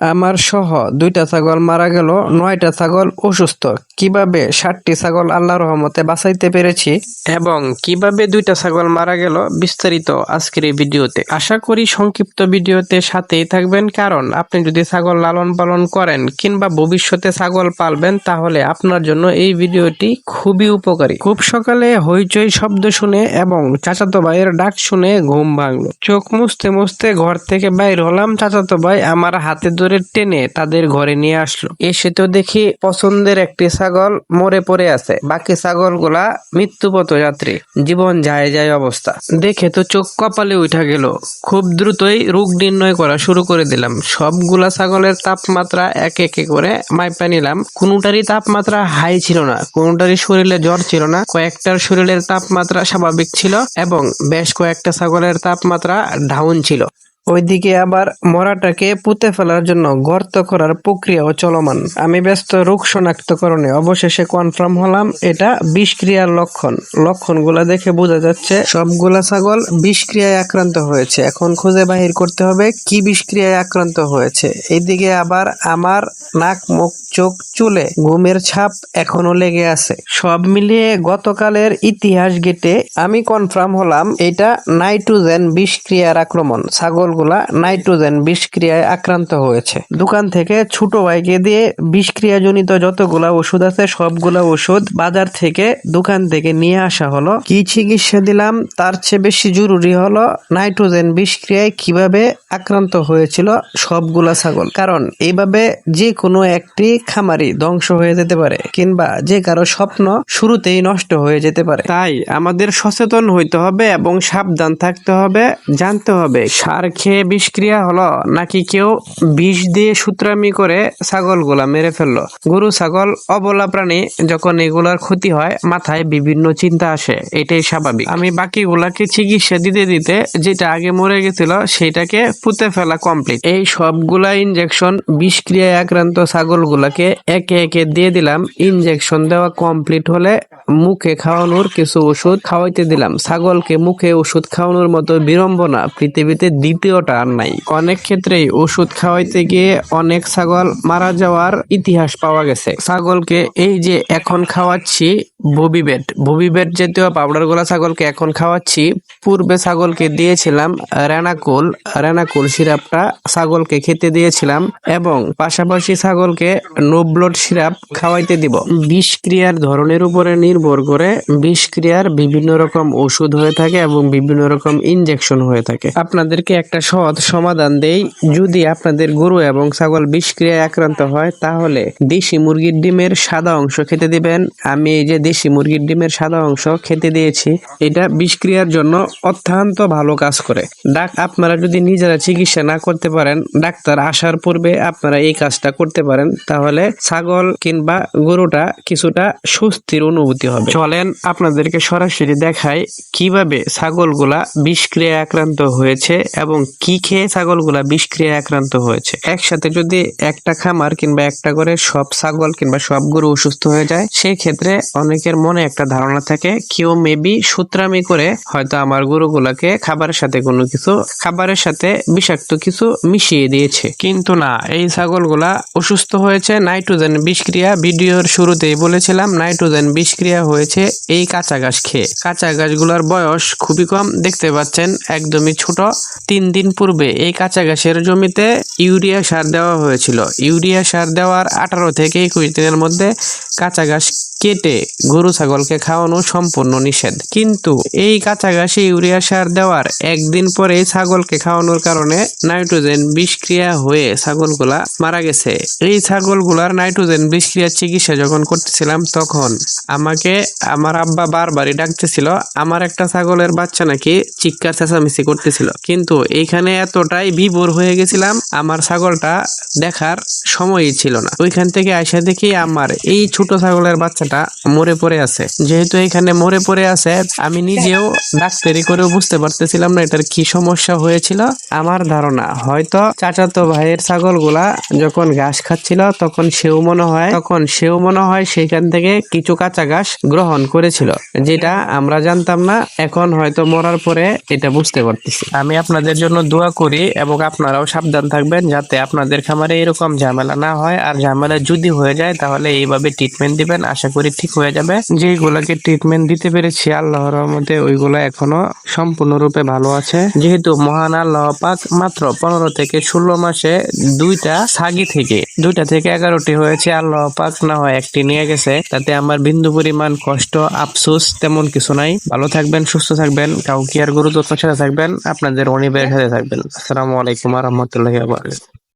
আমার সহ দুইটা ছাগল মারা গেল, নয়টা ছাগল অসুস্থ। কীভাবে ষাটটি ছাগল আল্লাহ রহমতে বাঁচাইতে পেরেছি এবং কীভাবে দুইটা ছাগল মারা গেল বিস্তারিত আজকের এই ভিডিওতে। আশা করি সংক্ষিপ্ত ভিডিওতে সাথেই থাকবেন, কারণ আপনি যদি ছাগল লালন পালন করেন কিংবা ভবিষ্যতে ছাগল পালবেন, তাহলে আপনার জন্য এই ভিডিওটি খুবই উপকারী। খুব সকালে হইচই শব্দ শুনে এবং চাচাতো ভাইয়ের ডাক শুনে ঘুম ভাঙলো। চোখ মুছতে মুছতে ঘর থেকে বাইর হলাম, চাচাতো ভাই আমার হাতে ধরে টেনে তাদের ঘরে নিয়ে আসলো। এসে তো দেখি পছন্দের একটি ছাগল মরে পড়ে আছে। বাকি ছাগলগুলা মৃত্যুপথ যাত্রী জীবন যায় যায় অবস্থা। দেখে তো চোখ কপালে উঠা গেল। খুব দ্রুতই রোগ নির্ণয় করা শুরু করে দিলাম। সবগুলা ছাগলের তাপমাত্রা এক একে করে মাইপা নিলাম। কোনোটারই তাপমাত্রা হাই ছিল না। কোনোটারই শরীরে জ্বর ছিল না। কয়েকটার শরীরের তাপমাত্রা স্বাভাবিক ছিল এবং বেশ কয়েকটা ছাগলের তাপমাত্রা ডাউন ছিল। ওইদিকে আবার মরাটাকে পুঁতে ফেলার জন্য গর্ত করার প্রক্রিয়াও চলমান। আমি ব্যস্ত রোগ শনাক্তকরণে অবশেষে কনফার্ম হলাম, এটা বিষক্রিয়ার লক্ষণ। লক্ষণগুলা দেখে বোঝা যাচ্ছে সবগুলা ছাগল বিষক্রিয়ায় আক্রান্ত হয়েছে। এখন খুঁজে বাহির করতে হবে কি বিষক্রিয়ায় আক্রান্ত হয়েছে। এইদিকে আবার আমার নাক, মুখ, চোখ, চুলে ঘুমের ছাপ এখনও লেগে আছে। সব মিলিয়ে গতকালের ইতিহাস গেটে আমি কনফার্ম হলাম, এটা নাইট্রোজেন বিষক্রিয়ার আক্রমণ। ছাগলগুলা নাইট্রোজেন বিষক্রিয়ায় আক্রান্ত হয়েছে। দোকান থেকে ছোট ভাইকে দিয়ে বিষক্রিয়াজনিত যতগুলা ওষুধ আছে, সবগুলা ওষুধ বাজার থেকে দোকান থেকে নিয়ে আসা হলো। কি চিকিৎসা দিলাম? তার চেয়ে বেশি জরুরি হলো নাইট্রোজেন বিষক্রিয়ায় কীভাবে আক্রান্ত হয়েছিল সবগুলা ছাগল। কারণ এইভাবে যে কোনো একটি খামারি ধ্বংস হয়ে যেতে পারে, কিংবা যে কারও স্বপ্ন শুরুতেই নষ্ট হয়ে যেতে পারে। তাই আমাদের সচেতন হইতে হবে এবং সাবধান থাকতে হবে, জানতে হবে সার খেয়ে বিষক্রিয়া হলো, নাকি কেউ বিষ দিয়ে সূত্রামি করে ছাগলগুলা মেরে ফেলল? গরু, ছাগল, অবলা প্রাণী যখন এগুলার ক্ষতি হয়, মাথায় বিভিন্ন চিন্তা আসে, এটাই স্বাভাবিক। আমি বাকিগুলাকে চিকিৎসা দিতে দিতে যেটা আগে মরে গেছিল, সেটাকে পুঁতে ফেলা কমপ্লিট এই সবগুলা ইনজেকশন বিষক্রিয়ায় আক্রান্ত ছাগলগুলাকে একে একে দিয়ে দিলাম। ইনজেকশন দেওয়া কমপ্লিট হলে মুখে খাওয়ানোর কিছু ওষুধ খাওয়াইতে দিলাম। ছাগলকে মুখে ওষুধ খাওয়ানোর মতো বিড়ম্বনা পৃথিবীতে দ্বিতীয়টা আর নাই। অনেক ক্ষেত্রেই ওষুধ খাওয়াইতে গিয়ে অনেক ছাগল মারা যাওয়ার ইতিহাস পাওয়া গেছে। ছাগলকে এই যে এখন খাওয়াচ্ছি ববিবেট ববিবেট জাতীয় পাউডারগুলা ছাগলকে এখন খাওয়াচ্ছি। পূর্বে ছাগলকে দিয়েছিলাম রেনাকুল। রেনাকুল সিরাপটা ছাগলকে খেতে দিয়েছিলাম এবং পাশাপাশি ছাগলকে নোব্লড সিরাপ খাওয়াইতে দিব। বিষক্রিয়ার ধরনের উপরে নির্ভর করে বিষক্রিয়ার বিভিন্ন রকম ওষুধ হয়ে থাকে এবং বিভিন্ন রকম ইনজেকশন হয়ে থাকে। আপনাদেরকে একটা সহজ সমাধান দেই। যদি আপনাদের গরু এবং ছাগল বিষক্রিয়ায় আক্রান্ত হয়, তাহলে দেশি মুরগির ডিমের সাদা অংশ খেতে দিবেন। আমি এই যে দেশি মুরগির ডিমের সাদা অংশ খেতে দিয়েছি। এটা বিষক্রিয়ার জন্য অত্যন্ত ভালো কাজ করে। ডাক, আপনারা যদি নিজেরা চিকিৎসা না করতে পারেন, ডাক্তার আসার পূর্বে আপনারা এই কাজটা করতে পারেন। তাহলে ছাগল কিংবা গরুটা কিছুটা স্বস্তির অনুভূতি হবে। চলেন আপনাদেরকে সরাসরি দেখাই কীভাবে ছাগলগুলা বিষক্রিয়ায় আক্রান্ত হয়েছে এবং কি খেয়ে ছাগলগুলা বিষক্রিয়ায় আক্রান্ত হয়েছে। একসাথে যদি একটা খামার কিংবা একটা করে সব ছাগল কিংবা সব গরু অসুস্থ হয়ে যায় সেই ক্ষেত্রে অনেকের মনে একটা ধারণা থাকে, কেউ মেবি সূত্রামি করে হয়তো আমার গরুগুলাকে খাবারের সাথে কোনো কিছু, খাবারের সাথে বিষাক্ত কিছু মিশিয়ে দিয়েছে। কিন্তু না, এই ছাগলগুলা অসুস্থ হয়েছে, নাইট্রোজেন বিষক্রিয়া ভিডিওর শুরুতেই বলেছিলাম, নাইট্রোজেন বিষক্রিয়া হয়েছে এই কাঁচা ঘাস খেয়ে। কাঁচা ঘাসগুলোর বয়স খুবই কম, দেখতে পাচ্ছেন, একদমই ছোট। তিন দিন পূর্বে এই কাঁচা ঘাসের জমিতে ইউরিয়া সার দেওয়া হয়েছিল। ইউরিয়া সার দেওয়ার আঠারো থেকে একুশ দিনের মধ্যে কাঁচা ঘাস কেটে গরু ছাগলকে খাওয়ানো সম্পূর্ণ নিষেধ। কিন্তু এই কাঁচা ঘাসে ইউরিয়া সার দেওয়ার একদিন পরে ছাগলকে খাওয়ানোর কারণে নাইট্রোজেন বিষক্রিয়া হয়ে ছাগলগুলা মারা গেছে। এই ছাগলগুলার নাইট্রোজেন বিষক্রিয়ার চিকিৎসা যখন করতেছিলাম তখন আমাকে, আমার আব্বা বারবারই ডাকতেছিল, আমার একটা ছাগলের বাচ্চা নাকি চিৎকার চেঁচামেচি করতেছিল। কিন্তু এইখানে এতটাই বিভোর হয়ে গেছিলাম, আমার ছাগলটা দেখার সময়ই ছিল না। ওইখান থেকে আইসা দেখি আমার এই ছোট ছাগলের বাচ্চাটা বাচ্চাটা মরে পড়ে আছে। যেহেতু এখানে মরে পড়ে আছে, আমি নিজেও ডাক্তারি করেও বুঝতে পারতেছিলাম না এটার কি সমস্যা হয়েছিল। আমার ধারণা, হয়তো চাচাতো ভাইয়ের ছাগলগুলা যখন ঘাস খাচ্ছিল, তখন সেও মনে হয়, তখন সেও মনে হয় সেখান থেকে কিছু কাঁচা ঘাস গ্রহণ করেছিল, যেটা আমরা জানতাম না। এখন হয়তো মরার পরে এটা বুঝতে পারতেছি। আমি আপনাদের জন্য দোয়া করি এবং আপনারাও সাবধান থাকবেন যাতে আপনাদের খামারে এরকম ঝামেলা না হয়। আর ঝামেলা যদি হয়ে যায়, তাহলে এইভাবে ট্রিটমেন্ট দিবেন। আশা করি ঠিক হয়ে যাবে। যেগুলোকে ট্রিটমেন্ট দিতে পেরেছি আল্লাহর রহমতে, ওইগুলো এখনও সম্পূর্ণরূপে ভালো আছে। যেহেতু মহান আল্লাহ পাক মাত্র পনেরো থেকে ষোলো মাসে দুইটা সাগি থেকে, দুইটা থেকে এগারোটি হয়েছে আল্লাহ পাক, না হয় একটি নিয়ে গেছে। তাতে আমার বিন্দু পরিমাণ কষ্ট, আফসোস তেমন কিছু নাই। ভালো থাকবেন, সুস্থ থাকবেন, কাউকে আর গুরু যত্নের সাথে থাকবেন, আপনাদের অনিবের সাথে থাকবেন। আসসালামু আলাইকুম রহমতুল্লাহ